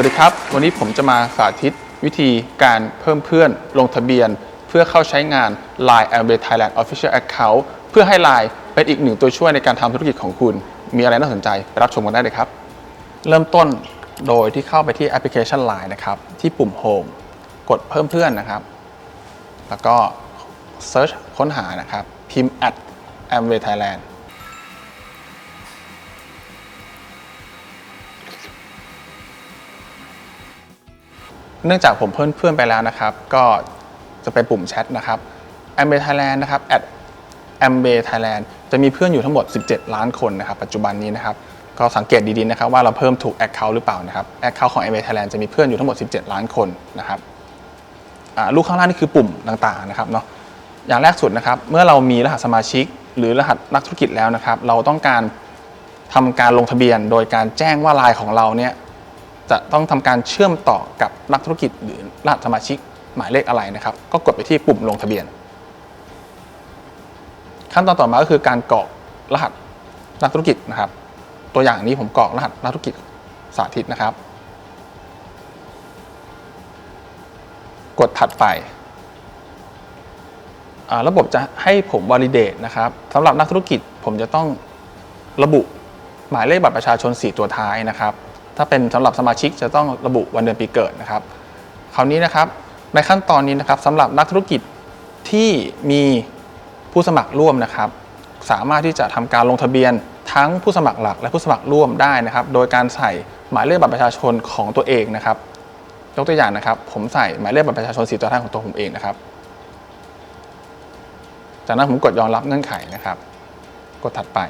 วัสดีครับ วันนี้ผมจะมาสาธิตวิธีการเพิ่มเพื่อนลงทะเบียน เพื่อเข้าใช้งาน Line a m w a y Thailand Official Account เพื่อให้ Line เป็นอีกหนึ่งตัวช่วยในการทำธุรกิจของคุณ มีอะไรน่าสนใจไปรับชมกันได้เลยครับ เริ่มต้นโดยที่เข้าไปที่แอปพลิเคชัน Line นะครับ ที่ปุ่ม Home กดเพิ่มเพื่อนนะครับ แล้วก็ Search ค้นหานะครับ พิมพ์ at Amway Thailand เนื่องจากผมเพิ่มเพื่อนไปแล้วนะครับ ก็จะเป็นปุ่มแชทนะครับ a m b a y Thailand นะครับ at a m b a y Thailand จะมีเพื่อนอยู่ทั้งหมด 17 ล้านคนนะครับ ปัจจุบันนี้นะครับ ก็สังเกตดีๆนะครับว่าเราเพิ่มถูก Account หรือเปล่านะครับ Account ของ a m b a y Thailand จะมีเพื่อนอยู่ทั้งหมด 17 ล้านคนนะครับอ่าลูกข้างล่างนี่คือปุ่มต่างๆนะครับเนาะอย่างแรกสุดนะครับ เมื่อเรามีรหัสสมาชิก หรือรหัสนักธุรกิจแล้วนะครับ เราต้องการทำการลงทะเบียนโดยการแจ้งว่าไลน์ของเราเนี่ย จะต้องทำการเชื่อมต่อกับนักธุรกิจหรือรหัสสมาชิกหมายเลขอะไรนะครับ ก็กดไปที่ปุ่มลงทะเบียน ขั้นตอนต่อมาก็คือการกรอกรหัสนักธุรกิจนะครับ ตัวอย่างนี้ผมกรอกรหัสนักธุรกิจสาธิตนะครับ กดถัดไประบบจะให้ผม validate นะครับสำหรับนักธุรกิจผมจะต้องระบุหมายเลขบัตรประชาชน 4 ตัวท้ายนะครับ ถ้าเป็นสำหรับสมาชิกจะต้องระบุวันเดือนปีเกิดนะครับ คราวนี้นะครับในขั้นตอนนี้นะครับสำหรับนักธุรกิจที่มีผู้สมัครร่วมนะครับ สามารถที่จะทำการลงทะเบียนทั้งผู้สมัครหลักและผู้สมัครร่วมได้นะครับ โดยการใส่หมายเลขบัตรประชาชนของตัวเองนะครับยกตัวอย่างนะครับ ผมใส่หมายเลขบัตรประชาชนสีตัวท้ายของตัวผมเองนะครับ จากนั้นผมกดยอมรับเงื่อนไขนะครับ กดถัดไป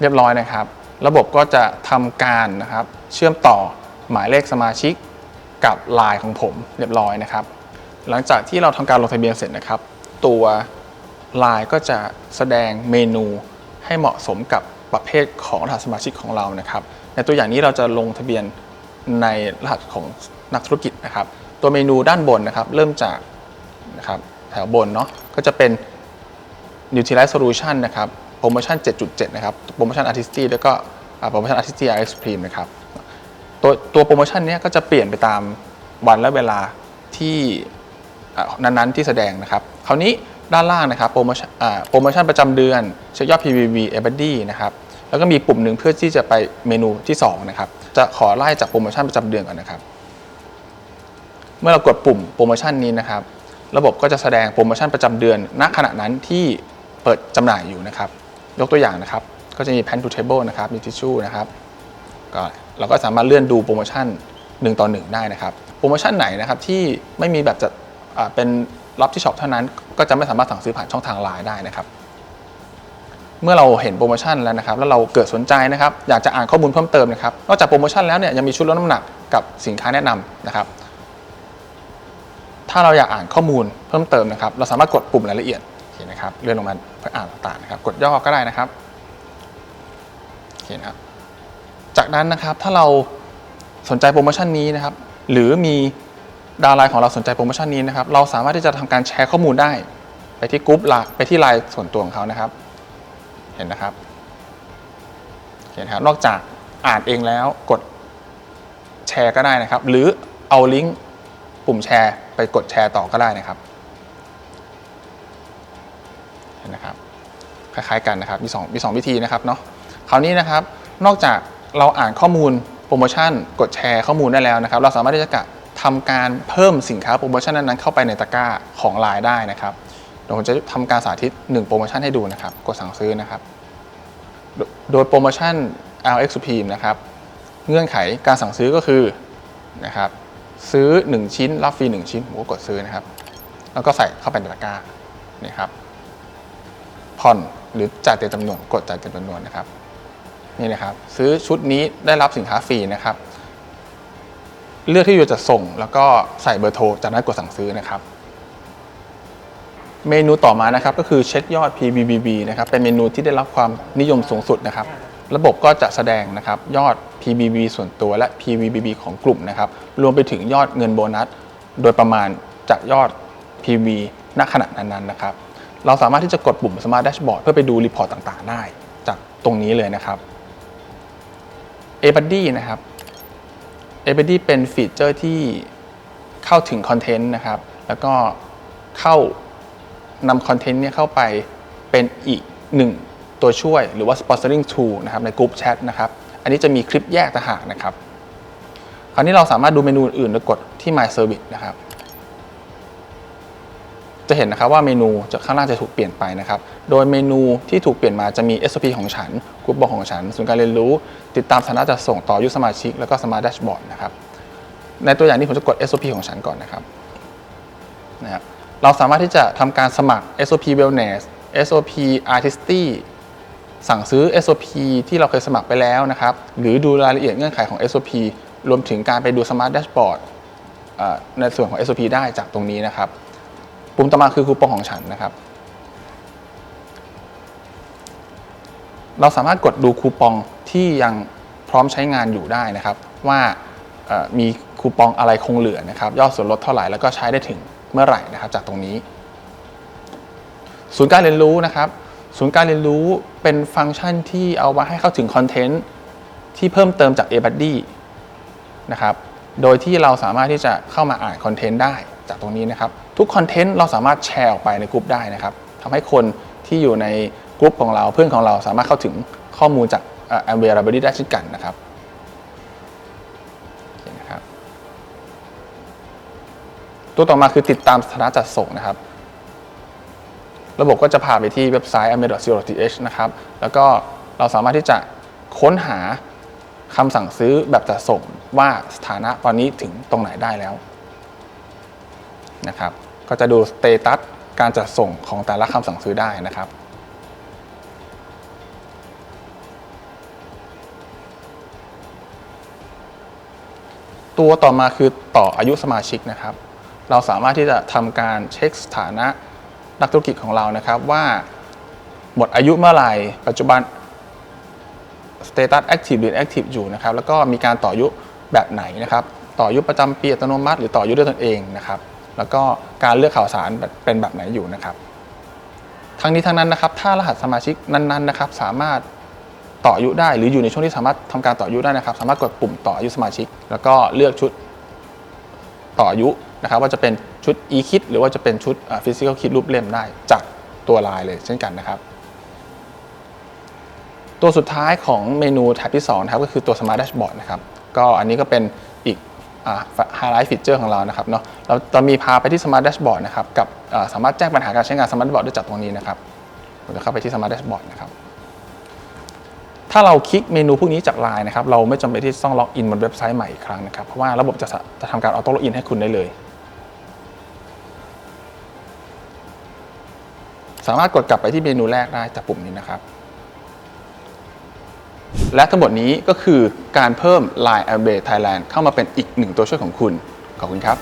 เรียบร้อยนะครับ ระบบก็จะทำการนะครับ เชื่อมต่อหมายเลขสมาชิกกับไลน์ของผมเรียบร้อยนะครับ หลังจากที่เราทำการลงทะเบียนเสร็จนะครับ ตัวไลน์ก็จะแสดงเมนูให้เหมาะสมกับประเภทของรหัสสมาชิกของเรานะครับ ในตัวอย่างนี้เราจะลงทะเบียนในรหัสของนักธุรกิจนะครับ ตัวเมนูด้านบนนะครับ เริ่มจากนะครับแถวบนเนาะก็จะเป็น Utilize Solution นะครับ โปรโมชั่น 7.7 นะครับ โปรโมชั่น Artisty แล้วก็โปรโมชั่น Artisty Ice Cream นะครับ ตัวตัวโปรโมชั่นนี้ก็จะเปลี่ยนไปตามวันและเวลาที่นั้นๆที่แสดงนะครับ คราวนี้ด้านล่างนะครับโปรโมชั่นโปรโมชั่นประจำเดือนเช็คยอด PVV e b o d y นะครับ แล้วก็มีปุ่มหนึ่งเพื่อที่จะไปเมนูที่ 2 นะครับ จะขอไล่จากโปรโมชั่นประจำเดือนก่อนนะครับ เมื่อเรากดปุ่มโปรโมชั่นนี้นะครับ ระบบก็จะแสดงโปรโมชั่นประจำเดือนณขณะนั้นที่เปิดจำหน่ายอยู่นะครับ ยกตัวอย่างนะครับ ก็จะมี pen to table นะครับ มีทิชชู่นะครับก็เราก็สามารถเลื่อนดูโปรโมชั่น 1 ต่อ 1 ได้นะครับ โปรโมชั่นไหนนะครับที่ไม่มีแบบจะเป็นรับที่ช็อปเท่านั้น ก็จะไม่สามารถสั่งซื้อผ่านช่องทางไลน์ได้นะครับ เมื่อเราเห็นโปรโมชั่นแล้วนะครับ แล้วเราเกิดสนใจนะครับ อยากจะอ่านข้อมูลเพิ่มเติมนะครับ นอกจากโปรโมชั่นแล้วเนี่ยยังมีชุดลดน้ำหนักกับสินค้าแนะนำนะครับ ถ้าเราอยากอ่านข้อมูลเพิ่มเติมนะครับ เราสามารถกดปุ่มรายละเอียด นะครับเลื่อนลงมาเพื่ออ่านต่างๆนะครับกดย่อก็ได้นะครับโอเคนะครับ จากนั้นนะครับถ้าเราสนใจโปรโมชั่นนี้นะครับ หรือมีดาวไลน์ของเราสนใจโปรโมชั่นนี้นะครับ เราสามารถที่จะทำการแชร์ข้อมูลได้ ไปที่กรุ๊ปไลน์ไปที่ไลน์ส่วนตัวของเขานะครับ เห็นนะครับเห็นครับนอกจากอ่านเองแล้วกดแชร์ก็ได้นะครับ หรือเอาลิงก์ปุ่มแชร์ไปกดแชร์ต่อก็ได้นะครับ นะครับคล้ายๆกันนะครับมีสองมีสองวิธีนะครับเนาะคราวนี้นะครับนอกจากเราอ่านข้อมูลโปรโมชั่น กดแชร์ข้อมูลได้แล้วนะครับ เราสามารถที่จะทำการเพิ่มสินค้าโปรโมชั่นนั้นๆเข้าไปในตะกร้าของไลน์ได้นะครับเดี๋ยวผมจะทำการสาธิต 1 โปรโมชั่นให้ดูนะครับ กดสั่งซื้อนะครับโดโดยโปรโมชั่น LX Supreme นะครับ เงื่อนไขการสั่งซื้อก็คือนะครับซื้อ 1 ชิ้นรับฟรี1ชิ้นผมก็กดซื้อนะครับ แล้วก็ใส่เข้าไปในตะกร้านี่ครับ ผ่อนหรือจ่ายเต็มจำนวนกดจ่ายเต็มจำนวนนะครับนี่นะครับ ซื้อชุดนี้ได้รับสินค้าฟรีนะครับ เลือกที่อยู่จะส่ง แล้วก็ใส่เบอร์โทรจากนั้นกดสั่งซื้อนะครับ เมนูต่อมานะครับก็คือเช็คยอด PBBB นะครับเป็นเมนูที่ได้รับความนิยมสูงสุดนะครับ ระบบก็จะแสดงนะครับยอด PBB ส่วนตัวและ PBBB ของกลุ่มนะครับ รวมไปถึงยอดเงินโบนัส โดยประมาณจากยอด PB ณขณะนั้นๆนะครับ เราสามารถที่จะกดปุ่ม Smart Dashboard เพื่อไปดูรีพอร์ตต่างๆ ได้ จากตรงนี้เลยนะครับ a b u d d y นะครับ a a b d เป็นฟีเจอร์ที่เข้าถึงคอนเทนต์นะครับ แล้วก็เข้านำคอนเทนต์เนี่ยเข้าไปเป็นอีกหนึ่งตัวช่วยหรือว่า sponsoring tool นะครับในกลุ่มแชทนะครับ อันนี้จะมีคลิปแยกต่างหากนะครับ คราวนี้เราสามารถดูเมนูอื่นๆโดยกดที่ My Service นะครับ จะเห็นนะครับว่าเมนูจากข้างล่างจะถูกเปลี่ยนไปนะครับ โดยเมนูที่ถูกเปลี่ยนมาจะมี SOP ของฉันกรุ๊ปบอกของฉันศูนย์การเรียนรู้ ติดตามสถานะจัดส่งต่อยุสมาชิก แล้วก็ Smart Dashboard นะครับ ในตัวอย่างนี้ผมจะกด SOP ของฉันก่อนนะครับนะครับ เราสามารถที่จะทำการสมัคร SOP Wellness SOP Artisty สั่งซื้อ SOP ที่เราเคยสมัครไปแล้วนะครับ หรือดูรายละเอียดเงื่อนไขของ SOP รวมถึงการไปดู Smart Dashboard เอ่อในส่วนของ SOP ได้จากตรงนี้นะครับ ปุ่มต่อมาคือคูปองของฉันนะครับ เราสามารถกดดูคูปองที่ยังพร้อมใช้งานอยู่ได้นะครับ ว่ามีคูปองอะไรคงเหลือนะครับ ยอดส่วนลดเท่าไหร่แล้วก็ใช้ได้ถึงเมื่อไหร่นะครับ จากตรงนี้ ศูนย์การเรียนรู้นะครับ ศูนย์การเรียนรู้เป็นฟังก์ชันที่เอามาให้เข้าถึงคอนเทนต์ที่เพิ่มเติมจาก a b u d d y นะครับ โดยที่เราสามารถที่จะเข้ามาอ่านคอนเทนต์ได้ จากตรงนี้นะครับ ทุกคอนเทนต์เราสามารถแชร์ออกไปในกลุ่มได้นะครับทำให้คนที่อยู่ในกลุ่มของเราเพื่อนของเราสามารถเข้าถึงข้อมูลจากแอมเบราบริได้เช่นกันนะครับนะครับ ตัวต่อมาคือติดตามสถานะจัดส่งนะครับ ระบบก็จะพาไปที่เว็บไซต์ a m e d o th นะครับ แล้วก็เราสามารถที่จะค้นหาคำสั่งซื้อแบบจัดส่งว่าสถานะตอนนี้ถึงตรงไหนได้แล้ว นะครับ ก็จะดูสเตตัสการจัดส่งของแต่ละคำสั่งซื้อได้นะครับตัวต่อมาคือต่ออายุสมาชิกนะครับ เราสามารถที่จะทำการเช็คสถานะนักธุรกิจของเรานะครับ ว่าหมดอายุเมื่อไหร่ ปัจจุบัน Status Active หรือ Active อยู่นะครับ แล้วก็มีการต่ออายุแบบไหนนะครับ ต่ออายุประจำปีอัตโนมัติ หรือต่ออายุด้วยตนเองนะครับ แล้วก็การเลือกข่าวสารเป็นแบบไหนอยู่นะครับ ทั้งนี้ทั้งนั้นนะครับ ถ้ารหัสสมาชิกนั้นๆนะครับ สามารถต่ออายุได้หรืออยู่ในช่วงที่สามารถทำการต่ออายุได้นะครับ สามารถกดปุ่มต่ออายุสมาชิก แล้วก็เลือกชุดต่ออายุนะครับ ว่าจะเป็นชุด e-kit หรือว่าจะเป็นชุด physical kit รูปเล่มได้จากตัวลายเลยเช่นกันนะครับ ตัวสุดท้ายของเมนูแท็บที่2นะครับก็คือตัว Smart Dashboard นะครับ ก็อันนี้ก็เป็นอีก ไฮไลท์ฟีเจอร์ของเรานะครับเนาะเราจะมีพาไปที่ Smart Dashboard นะครับกับสามารถแจ้งปัญหาการใช้งาน Smart Dashboard ได้จากตรงนี้นะครับผมจะเข้าไปที่ Smart Dashboard นะครับถ้าเราคลิกเมนูพวกนี้จากไลน์นะครับเราไม่จำเป็นที่ต้องล็อกอินบนเว็บไซต์ใหม่อีกครั้งนะครับเพราะว่าระบบจะจะทำการออโต้ล็อกอินให้คุณได้เลย สามารถกดกลับไปที่เมนูแรกได้จากปุ่มนี้นะครับ และทั้งหมดนี้ก็คือการเพิ่ม Line a b a Thailand เข้ามาเป็นอีกหนึ่งตัวช่วยของคุณ ขอบคุณครับ